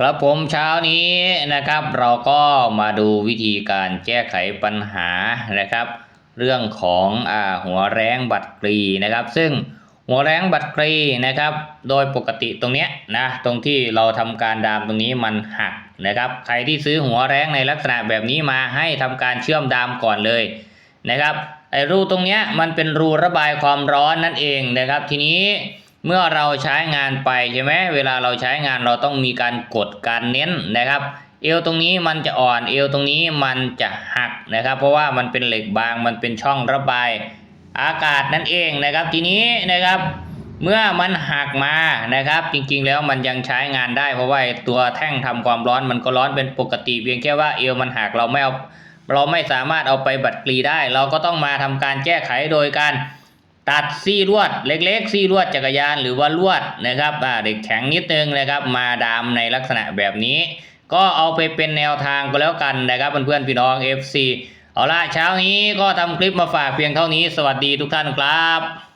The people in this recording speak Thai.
ครับผมเช้านี้นะครับ เราก็มาดูวิธีการแก้ไขปัญหานะครับ เรื่องของอ่าหัวแรงบัตรกรีนะครับ ซึ่งหัวแรงบัตรกรีนะครับ โดยปกติตรงเนี้ยนะตรงที่เราทำการดามตรงนี้มันหักนะครับ ใครที่ซื้อหัวแรงในลักษณะแบบนี้มาให้ทำการเชื่อมดามก่อนเลยนะครับไอ้รูตรงเนี้ยมันเป็นรูระบายความร้อนนั่นเองนะครับ ทีนี้ เมื่อเราใช้งานไปใช่ไหมเวลาเราใช้งานเราต้องมีการกดการเน้นนะครับ เอวตรงนี้มันจะอ่อนเอวตรงนี้มันจะหักนะครับ เพราะว่ามันเป็นเหล็กบางมันเป็นช่องระบาย อากาศนั่นเองนะครับ ทีนี้นะครับเมื่อมันหักมานะครับ จริงๆแล้วมันยังใช้งานได้ เพราะว่าตัวแท่งทำความร้อนมันก็ร้อนเป็นปกติ เพียงแค่ว่าเอวมันหักเราไม่เอาเราไม่สามารถเอาไปบัดกรีได้ เราก็ต้องมาทำการแก้ไขโดยการ ตัดซี่ลวดเล็กๆซี่ลวดจักรยานหรือว่าลวดนะครับเด็กแข็งนิดนึงนะครับ มาดามในลักษณะแบบนี้ ก็เอาไปเป็นแนวทางก็แล้วกันนะครับเพื่อนๆพี่น้อง FC เอาละเช้านี้ก็ทำคลิปมาฝากเพียงเท่านี้ สวัสดีทุกท่านครับ